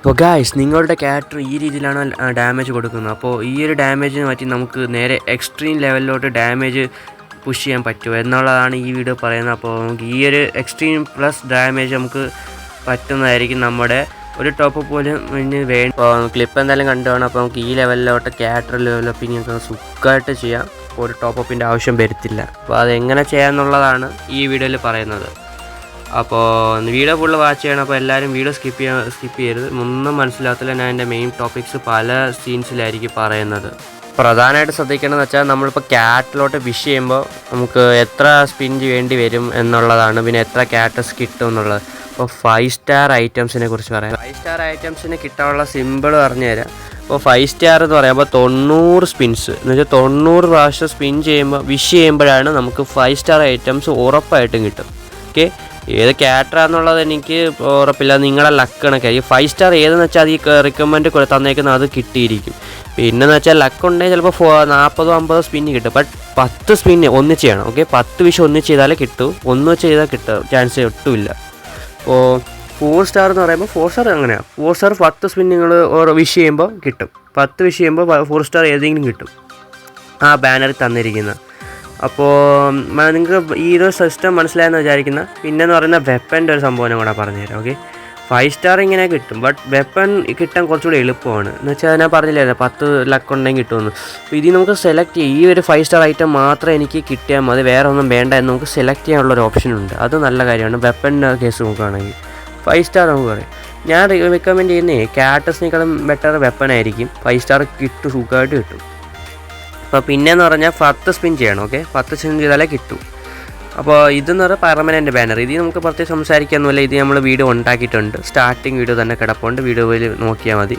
അപ്പോൾ ഗായ്സ് നിങ്ങളുടെ ക്യാരക്ടർ ഈ രീതിയിലാണ് ഡാമേജ് കൊടുക്കുന്നത്. അപ്പോൾ ഈ ഒരു ഡാമേജിന് പറ്റി നമുക്ക് നേരെ എക്സ്ട്രീം ലെവലിലോട്ട് ഡാമേജ് പുഷ് ചെയ്യാൻ പറ്റുമോ എന്നുള്ളതാണ് ഈ വീഡിയോ പറയുന്നത്. അപ്പോൾ നമുക്ക് ഈ ഒരു എക്സ്ട്രീം പ്ലസ് ഡാമേജ് നമുക്ക് പറ്റുന്നതായിരിക്കും നമ്മുടെ ഒരു ടോപ്പ് പോലും ഇതിന് വേണം ഇപ്പോൾ ക്ലിപ്പ് എന്തായാലും കണ്ടുപോകണം അപ്പോൾ നമുക്ക് ഈ ലെവലിലോട്ട് ക്യാരക്ടർ ഡെവലപ്പിംഗ് ഒക്കെ സുഖമായിട്ട് ചെയ്യാം. ഒരു ടോപ്പ് അപ്പിന്റെ ആവശ്യം വരത്തില്ല. അപ്പോൾ അതെങ്ങനെ ചെയ്യാമെന്നുള്ളതാണ് ഈ വീഡിയോയിൽ പറയുന്നത്. അപ്പോൾ വീഡിയോ ഫുള്ള് വാച്ച് ചെയ്യണം. അപ്പോൾ എല്ലാവരും വീഡിയോ സ്കിപ്പ് ചെയ്യാൻ സ്കിപ്പ് ചെയ്യരുത്. ഒന്നും മനസ്സിലാകത്തില്ല. ഞാൻ എന്റെ മെയിൻ ടോപ്പിക്സ് പല സീൻസിലായിരിക്കും പറയുന്നത്. പ്രധാനമായിട്ട് ശ്രദ്ധിക്കേണ്ടതെന്ന് വെച്ചാൽ നമ്മളിപ്പോൾ ക്യാറ്റിലോട്ട് വിഷ് ചെയ്യുമ്പോൾ നമുക്ക് എത്ര സ്പിൻ വേണ്ടി വരും എന്നുള്ളതാണ്. പിന്നെ എത്ര ക്യാറ്റസ് കിട്ടും എന്നുള്ളത്. അപ്പോൾ ഫൈവ് സ്റ്റാർ ഐറ്റംസിനെ കുറിച്ച് പറയാം. ഫൈവ് സ്റ്റാർ ഐറ്റംസിന് കിട്ടാനുള്ള സിമ്പിൾ പറഞ്ഞു തരാം. അപ്പോൾ ഫൈവ് സ്റ്റാർ എന്ന് പറയുമ്പോൾ തൊണ്ണൂറ് സ്പിൻസ് എന്ന് വെച്ചാൽ തൊണ്ണൂറ് പ്രാവശ്യം സ്പിൻ ചെയ്യുമ്പോൾ വിഷ് ചെയ്യുമ്പോഴാണ് നമുക്ക് ഫൈവ് സ്റ്റാർ ഐറ്റംസ് ഉറപ്പായിട്ടും കിട്ടും. ഓക്കെ ഏത് ക്യാറ്ററാന്നുള്ളത് എനിക്ക് ഉറപ്പില്ല. നിങ്ങളുടെ ലക്ക് കണക്കായിരിക്കും ഫൈവ് സ്റ്റാർ ഏതെന്ന് വെച്ചാൽ അത് ഈ റിക്കമെൻഡ് തന്നേക്കുന്ന അത് കിട്ടിയിരിക്കും. പിന്നെന്ന് വെച്ചാൽ ലക്ക് ഉണ്ടെങ്കിൽ ചിലപ്പോൾ ഫോ നാൽപ്പതോ അമ്പതോ സ്പിന്ന് കിട്ടും. ബട്ട് പത്ത് സ്പിന്ന് ഒന്നിച്ച് ചെയ്യണം. ഓക്കെ പത്ത് വിഷം ഒന്നിച്ച് ചെയ്താലേ കിട്ടൂ. ഒന്ന് ചെയ്താൽ കിട്ടും ചാൻസ് ഒട്ടുമില്ല. അപ്പോൾ ഫോർ സ്റ്റാർ എന്ന് പറയുമ്പോൾ ഫോർ സ്റ്റാർ അങ്ങനെയാണ് ഫോർ സ്റ്റാർ പത്ത് സ്പിൻ നിങ്ങൾ വിഷ് ചെയ്യുമ്പോൾ കിട്ടും. പത്ത് വിഷ് ചെയ്യുമ്പോൾ ഫോർ സ്റ്റാർ ഏതെങ്കിലും കിട്ടും. ആ ബാനറിൽ തന്നിരിക്കുന്നത് അപ്പോൾ നിങ്ങൾക്ക് ഈ ഒരു സിസ്റ്റം മനസ്സിലായെന്ന് വിചാരിക്കുന്ന പിന്നെന്ന് പറയുന്ന വെപ്പന്റെ ഒരു സംഭവം കൂടെ പറഞ്ഞുതരാം ഓക്കെ ഫൈവ് സ്റ്റാർ ഇങ്ങനെ കിട്ടും ബട്ട് വെപ്പൺ കിട്ടാൻ കുറച്ചുകൂടി എളുപ്പമാണ്. എന്ന് വെച്ചാൽ ഞാൻ പറഞ്ഞില്ലേ പത്ത് ലക്ക് ഉണ്ടെങ്കിൽ കിട്ടുമെന്ന്. അപ്പോൾ ഇതിൽ നമുക്ക് സെലക്ട് ചെയ്യാം. ഈ ഒരു ഫൈവ് സ്റ്റാർ ഐറ്റം മാത്രം എനിക്ക് കിട്ടിയാൽ മതി വേറെ ഒന്നും വേണ്ട എന്ന് നമുക്ക് സെലക്ട് ചെയ്യാനുള്ള ഒരു ഓപ്ഷൻ ഉണ്ട്. അത് നല്ല കാര്യമാണ്. വെപ്പന്റെ കേസ് നോക്കുകയാണെങ്കിൽ. ഫൈവ് സ്റ്റാർ നമുക്ക് പറയാം. ഞാൻ റെക്കമെൻഡ് ചെയ്യുന്നേ ക്യാറ്റസിനേക്കാളും ബെറ്റർ വെപ്പൺ ആയിരിക്കും. ഫൈവ് സ്റ്റാർ കിട്ടും സുഖമായിട്ട് കിട്ടും. അപ്പോൾ പിന്നെന്ന് പറഞ്ഞാൽ പത്ത് സ്പിൻ ചെയ്യണം ഓക്കെ പത്ത് സ്പിൻ ചെയ്താലേ കിട്ടൂ. അപ്പോൾ ഇതെന്ന് പറഞ്ഞാൽ പെർമനന്റ് ബാനർ ഇത് നമുക്ക് പ്രത്യേകം സംസാരിക്കാനൊന്നുമില്ല. ഇത് നമ്മൾ വീഡിയോ ഉണ്ടാക്കിയിട്ടുണ്ട്. സ്റ്റാർട്ടിങ് വീഡിയോ തന്നെ കിടപ്പുണ്ട്. വീഡിയോയിൽ നോക്കിയാൽ മതി.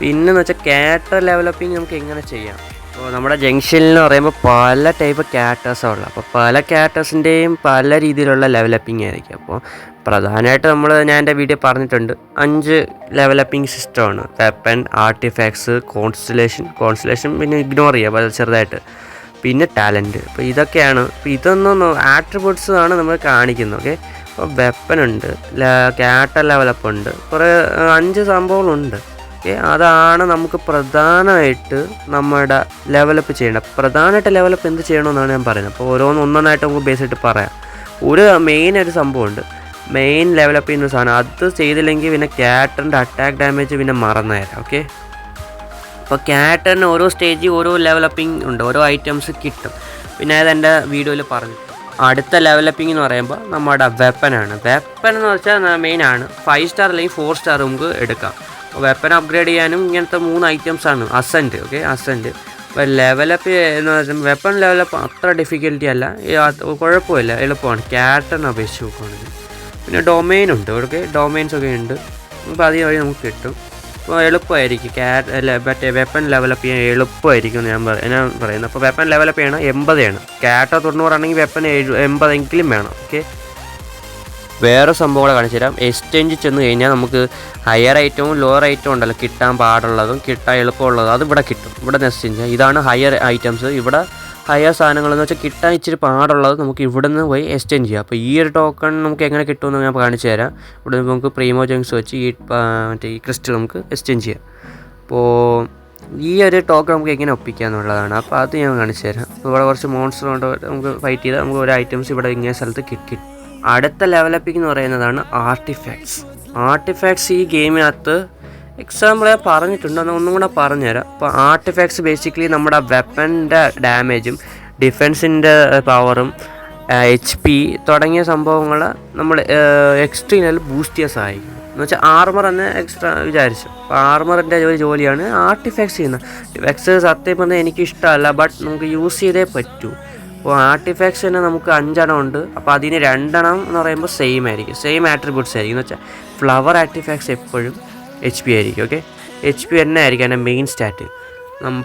പിന്നെന്ന് വെച്ചാൽ ക്യാരക്ടർ ഡെവലപ്പിംഗ് നമുക്ക് എങ്ങനെ ചെയ്യാം? അപ്പോൾ നമ്മുടെ ജംഗ്ഷനിൽ എന്ന് പറയുമ്പോൾ പല ടൈപ്പ് ക്യാരക്ടേഴ്സാണ് ഉള്ളത് അപ്പോൾ പല ക്യാരക്ടേഴ്സിന്റെയും പല രീതിയിലുള്ള ഡെവലപ്പിംഗ് ആയിരിക്കും. അപ്പോൾ പ്രധാനമായിട്ട് നമ്മൾ ഞാൻ എന്റെ വീഡിയോ പറഞ്ഞിട്ടുണ്ട് അഞ്ച് ലെവലപ്പിംഗ് സിസ്റ്റമാണ് വെപ്പൻ ആർട്ടിഫാക്ട്സ് കോൺസ്റ്റലേഷൻ കോൺസ്റ്റലേഷൻ പിന്നെ ഇഗ്നോർ ചെയ്യുക ചെറുതായിട്ട്. പിന്നെ ടാലന്റ് അപ്പോൾ ഇതൊക്കെയാണ്. അപ്പോൾ ഇതൊന്നും ആട്രിബ്യൂട്ട്സ് ആണ് നമ്മൾ കാണിക്കുന്നത് ഓക്കെ അപ്പോൾ വെപ്പനുണ്ട് ക്യാരക്ടർ ലെവലപ്പ് ഉണ്ട് കുറേ അഞ്ച് സംഭവങ്ങളുണ്ട് ഓക്കെ അതാണ് നമുക്ക് പ്രധാനമായിട്ട് നമ്മുടെ ലെവലപ്പ് ചെയ്യേണ്ടത്. പ്രധാനമായിട്ട് ലെവലപ്പ് എന്ത് ചെയ്യണമെന്നാണ് ഞാൻ പറയുന്നത്. അപ്പോൾ ഓരോന്ന് ഒന്നൊന്നായിട്ട് നമുക്ക് ബേസ് ആയിട്ട് പറയാം. ഒരു മെയിൻ ഒരു സംഭവമുണ്ട്. മെയിൻ ലെവലപ്പ് ചെയ്യുന്ന സാധനം. അത് ചെയ്തില്ലെങ്കിൽ പിന്നെ ക്യാറ്ററിന്റെ അറ്റാക്ക് ഡാമേജ് പിന്നെ മറന്നുതരാം ഓക്കെ അപ്പോൾ ക്യാറ്ററിന് ഓരോ സ്റ്റേജിൽ ഓരോ ലെവലപ്പിംഗ് ഉണ്ട്. ഓരോ ഐറ്റംസ് കിട്ടും. പിന്നെ അത് എന്റെ വീഡിയോയിൽ പറഞ്ഞു. അടുത്ത ലെവലപ്പിംഗ് എന്ന് പറയുമ്പോൾ നമ്മുടെ വെപ്പനാണ് വെപ്പൻ എന്ന് വെച്ചാൽ മെയിനാണ് ഫൈവ് സ്റ്റാർ അല്ലെങ്കിൽ ഫോർ സ്റ്റാർ നമുക്ക് എടുക്കാം. വെപ്പൻ അപ്ഗ്രേഡ് ചെയ്യാനും ഇങ്ങനത്തെ മൂന്ന് ഐറ്റംസ് ആണ്. അസന്റ് ഓക്കെ അസന്റ് അപ്പോൾ ലെവലപ്പ് എന്ന് വെച്ചാൽ വെപ്പൺ ലെവലപ്പ് അത്ര ഡിഫിക്കൽറ്റി അല്ല. കുഴപ്പമില്ല. എളുപ്പമാണ്. ക്യാരക്ടറിനെ അപേക്ഷിച്ച് നോക്കുകയാണെങ്കിൽ പിന്നെ ഡൊമൈൻ ഉണ്ട്. ഓക്കെ ഡൊമൈൻസ് ഒക്കെ ഉണ്ട്. അപ്പോൾ അതേ വഴി നമുക്ക് കിട്ടും. അപ്പോൾ എളുപ്പമായിരിക്കും. ക്യാറ്റ് അല്ല മറ്റേ വെപ്പൺ ലെവലപ്പ് ചെയ്യാൻ എളുപ്പമായിരിക്കും എന്ന് ഞാൻ ഞാൻ പറയുന്നത്. അപ്പോൾ വെപ്പൺ ലെവലപ്പ് ചെയ്യണം എൺപതാണ് ക്യാറ്റോ തൊണ്ണൂറാണെങ്കിൽ വെപ്പൺ എഴു എൺപതെങ്കിലും വേണം. ഓക്കെ വേറെ സംഭവങ്ങളെ കാണിച്ചു തരാം. എക്സ്ചേഞ്ച് ചെന്ന് കഴിഞ്ഞാൽ നമുക്ക് ഹയർ ഐറ്റവും ലോവർ ഐറ്റവും ഉണ്ടല്ലോ. കിട്ടാൻ പാടുള്ളതും കിട്ടാൻ എളുപ്പമുള്ളതും അത് ഇവിടെ കിട്ടും. ഇവിടെ എക്സ്ചേഞ്ച് ഇതാണ് ഹയർ ഐറ്റംസ് ഇവിടെ ഹയർ സാധനങ്ങൾ എന്ന് വെച്ചാൽ കിട്ടാൻ ഇച്ചിരി പാടുള്ളത് നമുക്ക് ഇവിടെ നിന്ന് പോയി എക്സ്ചേഞ്ച് ചെയ്യാം. അപ്പോൾ ഈ ഒരു ടോക്കൺ നമുക്ക് എങ്ങനെ കിട്ടുമെന്ന് ഞാൻ കാണിച്ചു തരാം. ഇവിടെ നമുക്ക് പ്രീമോ ജങ്സ് വെച്ച് ഈ മറ്റേ ഈ ക്രിസ്റ്റൽ നമുക്ക് എക്സ്ചേഞ്ച് ചെയ്യാം. അപ്പോൾ ഈ ഒരു ടോക്കൺ നമുക്ക് എങ്ങനെ ഒപ്പിക്കുക എന്നുള്ളതാണ്. അപ്പോൾ അത് ഞാൻ കാണിച്ചു തരാം. ഇവിടെ കുറച്ച് മോൺസ്റ്റർ കൊണ്ട് നമുക്ക് ഫൈറ്റ് ചെയ്താൽ നമുക്ക് ഒരു ഐറ്റംസ് ഇവിടെ ഇങ്ങനെ സ്ഥലത്ത് കിട്ടി. അടുത്ത ലെവലപ്പിംഗ് എന്ന് പറയുന്നതാണ് ആർട്ടിഫാക്ട്സ് ആർട്ടിഫാക്ട്സ് ഈ ഗെയിമിനകത്ത് എക്സാമ്പിൾ പറഞ്ഞിട്ടുണ്ട് അത് ഒന്നും കൂടെ പറഞ്ഞുതരാം. അപ്പോൾ ആർട്ടിഫാക്ട്സ് ബേസിക്കലി നമ്മുടെ വെപ്പന്റെ ഡാമേജും ഡിഫെൻസിന്റെ പവറും എച്ച് പി തുടങ്ങിയ സംഭവങ്ങൾ നമ്മൾ എക്സ്ട്രീനൽ ബൂസ്റ്റ് ചെയ്യാൻ സഹായിക്കും എന്ന് വെച്ചാൽ ആർമർ തന്നെ എക്സ്ട്രാ വിചാരിച്ചു. അപ്പോൾ ആർമറിന്റെ ഒരു ജോലിയാണ് ആർട്ടിഫാക്ട്സ് ചെയ്യുന്നത്. ആർട്ടിഫാക്ട്സ് സത്യം പറഞ്ഞാൽ എനിക്ക് ഇഷ്ടമല്ല ബട്ട് നമുക്ക് യൂസ് ചെയ്തേ പറ്റൂ. അപ്പോൾ ആർട്ടിഫാക്ട്സ് തന്നെ നമുക്ക് അഞ്ചെണ്ണം ഉണ്ട്. അപ്പോൾ അതിന് രണ്ടെണ്ണം എന്ന് പറയുമ്പോൾ സെയിം ആയിരിക്കും. സെയിം ആട്രിബ്യൂട്ട്സ് ആയിരിക്കും. എന്ന് വെച്ചാൽ ഫ്ലവർ ആർട്ടിഫാക്ട്സ് എപ്പോഴും എച്ച് പി ആയിരിക്കും. ഓക്കെ എച്ച് പി തന്നെ ആയിരിക്കും എന്റെ മെയിൻ സ്റ്റാറ്റ്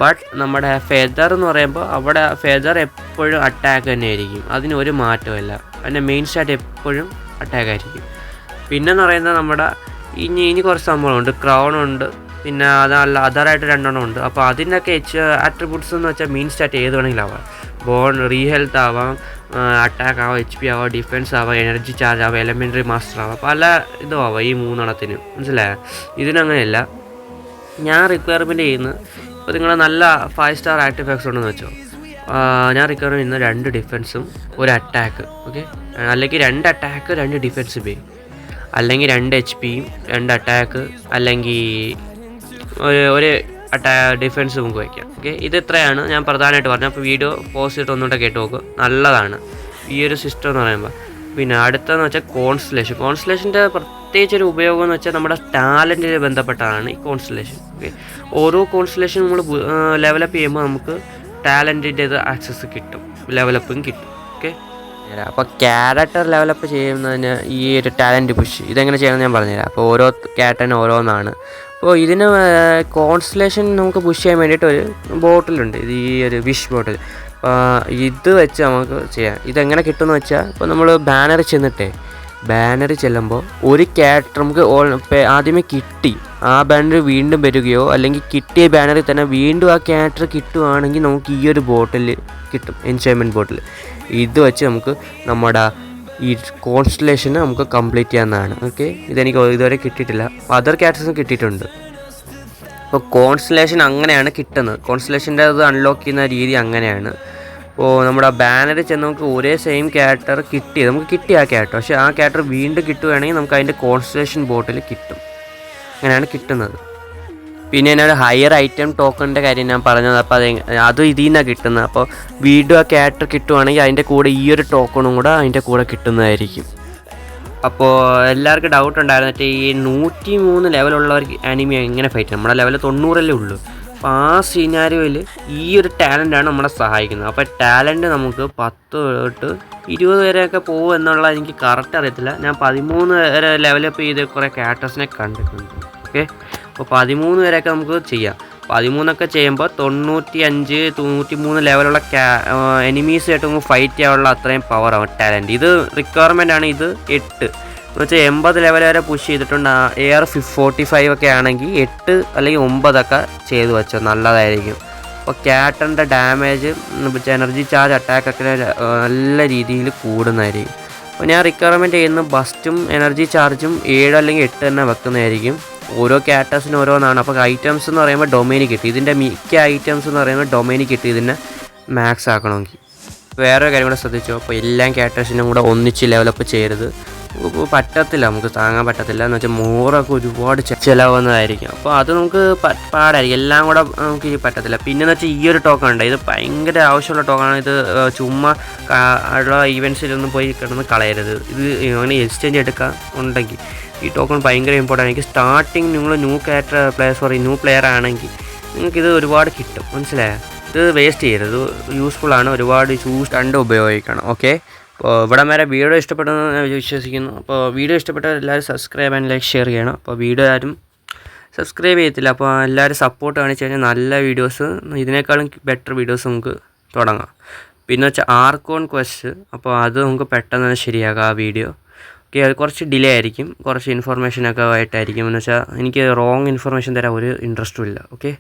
ബട്ട് നമ്മുടെ ഫെദർ എന്ന് പറയുമ്പോൾ അവിടെ ഫെദർ എപ്പോഴും അറ്റാക്ക് തന്നെ ആയിരിക്കും. അതിന് ഒരു മാറ്റമില്ല അതിന്റെ മെയിൻ സ്റ്റാറ്റ് എപ്പോഴും അറ്റാക്ക് ആയിരിക്കും. പിന്നെന്ന് പറയുന്നത് നമ്മുടെ ഇനി ഇനി കുറച്ച് സംഭവമുണ്ട് ക്രൗൺ ഉണ്ട്. പിന്നെ അതല്ല അതറായിട്ട് രണ്ടെണ്ണം ഉണ്ട്. അപ്പോൾ അതിനൊക്കെ എച്ച് ആട്രിബ്യൂട്ട്സ് എന്ന് വെച്ചാൽ മീൻ സ്റ്റാറ്റ് ഏത് വേണമെങ്കിലും ആവാം. ബോൺ റീഹെൽത്ത് ആവാം അറ്റാക്ക് ആവാം എച്ച് പി ആവാം ഡിഫെൻസ് ആവാം എനർജി ചാർജ് ആവാം എലമെന്ററി മാസ്റ്റർ ആവാം പല ഇതും ആവാം ഈ മൂന്നെണ്ണത്തിന്. മനസ്സിലായോ? ഇതിനങ്ങനെയല്ല. ഞാൻ റിക്വയർമെന്റ് ചെയ്യുന്നത് ഇപ്പോൾ നിങ്ങൾ നല്ല ഫൈവ് സ്റ്റാർ ആക്ടിഫാക്സ് ഉണ്ടെന്ന് വെച്ചോ. ഞാൻ റിക്വയർ ചെയ്യുന്ന രണ്ട് ഡിഫെൻസും ഒരു അറ്റാക്ക് ഓക്കെ അല്ലെങ്കിൽ രണ്ട് അറ്റാക്ക് രണ്ട് ഡിഫെൻസ് പേ അല്ലെങ്കിൽ രണ്ട് എച്ച് പിയും രണ്ട് അറ്റാക്ക് അല്ലെങ്കിൽ ഒരു അറ്റാ ഡിഫെൻസ് നമുക്ക് വയ്ക്കാം ഓക്കെ ഇത് ഇത്രയാണ് ഞാൻ പ്രധാനമായിട്ട് പറഞ്ഞത്. അപ്പോൾ വീഡിയോ പോസ്റ്റ് ചെയ്തിട്ട് ഒന്നുകൂടെ കേട്ട് നോക്കുക നല്ലതാണ്. ഈ ഒരു സിസ്റ്റം എന്ന് പറയുമ്പോൾ പിന്നെ അടുത്തതെന്ന് വെച്ചാൽ കോൺസ്റ്റലേഷൻ കോൺസ്റ്റലേഷന്റെ പ്രത്യേകിച്ച് ഒരു ഉപയോഗം എന്ന് വെച്ചാൽ നമ്മുടെ ടാലന്റിന് ബന്ധപ്പെട്ടതാണ് ഈ കോൺസ്റ്റലേഷൻ ഓക്കെ ഓരോ കോൺസ്റ്റലേഷൻ നമ്മൾ ലെവലപ്പ് ചെയ്യുമ്പോൾ നമുക്ക് ടാലന്റിന്റെ ആക്സസ് കിട്ടും. ലെവലപ്പും കിട്ടും. ഓക്കെ അപ്പോൾ ക്യാരക്ടർ ലെവലപ്പ് ചെയ്യുന്നതിന് ഈ ഒരു ടാലന്റ് പുഷ് ഇതെങ്ങനെ ചെയ്യണമെന്ന് ഞാൻ പറഞ്ഞുതരാം. അപ്പോൾ ഓരോ ക്യാരക്ടറിന് ഓരോന്നാണ്. അപ്പോൾ ഇതിന് കോൺസ്റ്റലേഷൻ നമുക്ക് പുഷ് ചെയ്യാൻ വേണ്ടിയിട്ട് ഒരു ബോട്ടിലുണ്ട്. ഇത് ഈ ഒരു വിഷ് ബോട്ടിൽ ഇത് വെച്ച് നമുക്ക് ചെയ്യാം. ഇതെങ്ങനെ കിട്ടുമെന്ന് വെച്ചാൽ ഇപ്പോൾ നമ്മൾ ബാനർ ചെന്നിട്ടേ ബാനറിൽ ചെല്ലുമ്പോൾ ഒരു ക്യാരക്ടർ നമുക്ക് ആദ്യമേ കിട്ടി. ആ ബാനർ വീണ്ടും വരികയോ അല്ലെങ്കിൽ കിട്ടിയ ബാനറിൽ തന്നെ വീണ്ടും ആ ക്യാരക്ടർ കിട്ടുകയാണെങ്കിൽ നമുക്ക് ഈ ഒരു ബോട്ടിൽ കിട്ടും എൻജോയ്മെന്റ് ബോട്ടിൽ ഇത് വെച്ച് നമുക്ക് നമ്മുടെ ഈ കോൺസ്റ്റലേഷന് നമുക്ക് കംപ്ലീറ്റ് ചെയ്യാവുന്നതാണ്. ഓക്കെ ഇതെനിക്ക് ഇതുവരെ കിട്ടിയിട്ടില്ല. അതർ ക്യാരക്ടേഴ്സും കിട്ടിയിട്ടുണ്ട്. അപ്പോൾ കോൺസ്റ്റലേഷൻ അങ്ങനെയാണ് കിട്ടുന്നത്. കോൺസ്റ്റലേഷന്റെ അത് അൺലോക്ക് ചെയ്യുന്ന രീതി അങ്ങനെയാണ്. അപ്പോൾ നമ്മുടെ ബാനറിൽ ചെന്ന് നമുക്ക് ഒരേ സെയിം ക്യാരക്ടർ കിട്ടി നമുക്ക് കിട്ടി ആ ക്യാരക്ടർ പക്ഷേ ആ ക്യാരക്ടർ വീണ്ടും കിട്ടുകയാണെങ്കിൽ നമുക്ക് അതിന്റെ കോൺസ്റ്റലേഷൻ ബോട്ടിൽ കിട്ടും. അങ്ങനെയാണ് കിട്ടുന്നത്. പിന്നെ എന്നോട് ഹയർ ഐറ്റം ടോക്കണിന്റെ കാര്യം ഞാൻ പറഞ്ഞത് അപ്പോൾ അത് അതും ഇതിൽ നിന്നാണ് കിട്ടുന്നത്. അപ്പോൾ വീണ്ടും ആ ക്യാരക്ടർ കിട്ടുവാണെങ്കിൽ അതിന്റെ കൂടെ ഈ ഒരു ടോക്കണും കൂടെ അതിന്റെ കൂടെ കിട്ടുന്നതായിരിക്കും. അപ്പോൾ എല്ലാവർക്കും ഡൗട്ട് ഉണ്ടായിരുന്നിട്ട് ഈ നൂറ്റി മൂന്ന് ലെവലുള്ളവർക്ക് അനിമി എങ്ങനെ ഫൈറ്റ് നമ്മുടെ ലെവൽ തൊണ്ണൂറല്ലേ ഉള്ളൂ. അപ്പോൾ ആ സീനാരിയോയിൽ ഈ ഒരു ടാലന്റാണ് നമ്മളെ സഹായിക്കുന്നത്. അപ്പോൾ ടാലന്റ് നമുക്ക് പത്ത് തൊട്ട് ഇരുപത് വരെയൊക്കെ പോകും എന്നുള്ള എനിക്ക് കറക്റ്റ് അറിയത്തില്ല. ഞാൻ പതിമൂന്ന് വരെ ലെവലപ്പ് ചെയ്ത് കുറേ ക്യാരക്ടേഴ്സിനെ കണ്ടിട്ടുണ്ട്. ഓക്കെ അപ്പോൾ പതിമൂന്ന് വരെയൊക്കെ നമുക്ക് ചെയ്യാം. പതിമൂന്നൊക്കെ ചെയ്യുമ്പോൾ തൊണ്ണൂറ്റി അഞ്ച് തൊണ്ണൂറ്റി മൂന്ന് ലെവലുള്ള ക്യാ എനിമീസായിട്ട് നമുക്ക് ഫൈറ്റ് ചെയ്യാനുള്ള അത്രയും പവർ ആവും ടാലന്റ് ഇത് റിക്വയർമെന്റ് ആണ് ഇത് എട്ട്. എന്ന് വെച്ചാൽ എൺപത് ലെവൽ വരെ പുഷ് ചെയ്തിട്ടുണ്ട്. എ ആർ ഫോർട്ടി ഫൈവ് ഒക്കെ ആണെങ്കിൽ എട്ട് അല്ലെങ്കിൽ ഒമ്പതൊക്കെ ചെയ്ത് വെച്ചോ നല്ലതായിരിക്കും. അപ്പോൾ ക്യാറ്റന്റെ ഡാമേജ് എനർജി ചാർജ് അറ്റാക്കൊക്കെ നല്ല രീതിയിൽ കൂടുന്നതായിരിക്കും. അപ്പോൾ ഞാൻ റിക്വയർമെന്റ് ചെയ്യുന്ന ബസ്റ്റും എനർജി ചാർജും ഏഴ് അല്ലെങ്കിൽ എട്ട് തന്നെ വെക്കുന്നതായിരിക്കും. ഓരോ ക്യാറ്റസിന് ഓരോന്നാണ്. അപ്പോൾ ഐറ്റംസ് എന്ന് പറയുമ്പോൾ ഡൊമൈനി കിട്ടി. ഇതിന്റെ മിക്ക ഐറ്റംസ് എന്ന് പറയുമ്പോൾ ഡൊമൈനി കിട്ടി. ഇതിനെ മാക്സ് ആക്കണമെങ്കിൽ. വേറെ കാര്യം കൂടെ ശ്രദ്ധിച്ചോ. അപ്പോൾ എല്ലാ ക്യാറ്റേഴ്സിനും കൂടെ ഒന്നിച്ച് ലെവലപ്പ് ചെയ്യരുത്. പറ്റത്തില്ല നമുക്ക് താങ്ങാൻ പറ്റത്തില്ല എന്ന് വെച്ചാൽ മോറൊക്കെ ഒരുപാട് ചിലവുന്നതായിരിക്കും അപ്പോൾ അത് നമുക്ക് പാടായിരിക്കും. എല്ലാം കൂടെ നമുക്ക് പറ്റത്തില്ല. പിന്നെന്ന് വെച്ചാൽ ഈ ഒരു ടോക്കൺ ഉണ്ട്. ഇത് ഭയങ്കര ആവശ്യമുള്ള ടോക്കണാണ് ഇത് ചുമ്മാ ഉള്ള ഈവൻസിലൊന്നും പോയി കിടന്ന് കളയരുത്. ഇത് അങ്ങനെ എക്സ്ചേഞ്ച് എടുക്കാൻ ഉണ്ടെങ്കിൽ. ഈ ടോക്കൺ ഭയങ്കര ഇമ്പോർട്ടന്റ് ആയിരിക്കും സ്റ്റാർട്ടിങ് നിങ്ങൾ new character player sorry new player ആണെങ്കിൽ നിങ്ങൾക്കിത് ഒരുപാട് കിട്ടും. മനസ്സിലായോ? ഇത് വേസ്റ്റ് ചെയ്യരുത്. യൂസ്ഫുൾ ആണ്. ഒരുപാട് ചൂസ് കണ്ട് ഉപയോഗിക്കണം. ഓക്കെ അപ്പോൾ ഇവിടെ വരെ വീഡിയോ ഇഷ്ടപ്പെട്ടെന്ന് ഞാൻ വിശ്വസിക്കുന്നു. അപ്പോൾ വീഡിയോ ഇഷ്ടപ്പെട്ടാൽ എല്ലാവരും സബ്സ്ക്രൈബ് ആൻഡ് ലൈക്ക് ഷെയർ ചെയ്യണം. അപ്പോൾ വീഡിയോ ആരും സബ്സ്ക്രൈബ് ചെയ്യത്തില്ല. അപ്പോൾ എല്ലാവരും സപ്പോർട്ട് കാണിച്ചു കഴിഞ്ഞാൽ നല്ല വീഡിയോസ് ഇതിനേക്കാളും ബെറ്റർ വീഡിയോസ് നമുക്ക് തുടങ്ങാം. പിന്നെ വെച്ചാൽ ആർക്കോൺ ക്വസ്റ്റ് അപ്പോൾ അത് നമുക്ക് പെട്ടെന്ന് തന്നെ ശരിയാക്കാം ആ വീഡിയോ ഓക്കെ അത് കുറച്ച് ഡിലേ ആയിരിക്കും. കുറച്ച് ഇൻഫർമേഷനൊക്കെ ആയിട്ടായിരിക്കും. എന്ന് വെച്ചാൽ എനിക്ക് റോങ് ഇൻഫർമേഷൻ തരാൻ ഒരു ഇൻട്രസ്റ്റും ഇല്ല. ഓക്കെ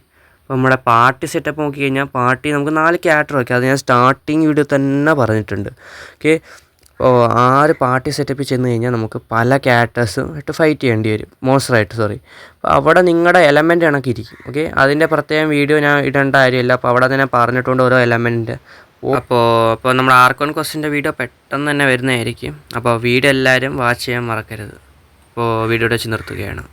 അപ്പോൾ നമ്മുടെ പാർട്ടി സെറ്റപ്പ് നോക്കി കഴിഞ്ഞാൽ പാർട്ടി നമുക്ക് നാല് ക്യാരക്ടർ വയ്ക്കാം അത് ഞാൻ സ്റ്റാർട്ടിങ് വീഡിയോ തന്നെ പറഞ്ഞിട്ടുണ്ട്. ഓക്കെ അപ്പോൾ ആറ് പാർട്ടി സെറ്റപ്പിൽ ചെന്ന് കഴിഞ്ഞാൽ നമുക്ക് പല ക്യാരക്ടേഴ്സും ആയിട്ട് ഫൈറ്റ് ചെയ്യേണ്ടി വരും. മോൺസ്റ്ററായിട്ട് സോറി അപ്പോൾ അവിടെ നിങ്ങളുടെ എലമെന്റ് കണക്ക് ഇരിക്കും ഓക്കെ അതിന്റെ പ്രത്യേകം വീഡിയോ ഞാൻ ഇടേണ്ട കാര്യമില്ല. അപ്പോൾ അവിടെ തന്നെ പറഞ്ഞിട്ടുണ്ട് ഓരോ എലമെന്റ് അപ്പോൾ അപ്പോൾ നമ്മൾ ആർക്കോൺ ക്വസ്റ്റിന്റെ വീഡിയോ പെട്ടെന്ന് തന്നെ വരുന്നതായിരിക്കും. അപ്പോൾ വീഡിയോ എല്ലാവരും വാച്ച് ചെയ്യാൻ മറക്കരുത്. അപ്പോൾ വീഡിയോ വെച്ച് നിർത്തുകയാണ്.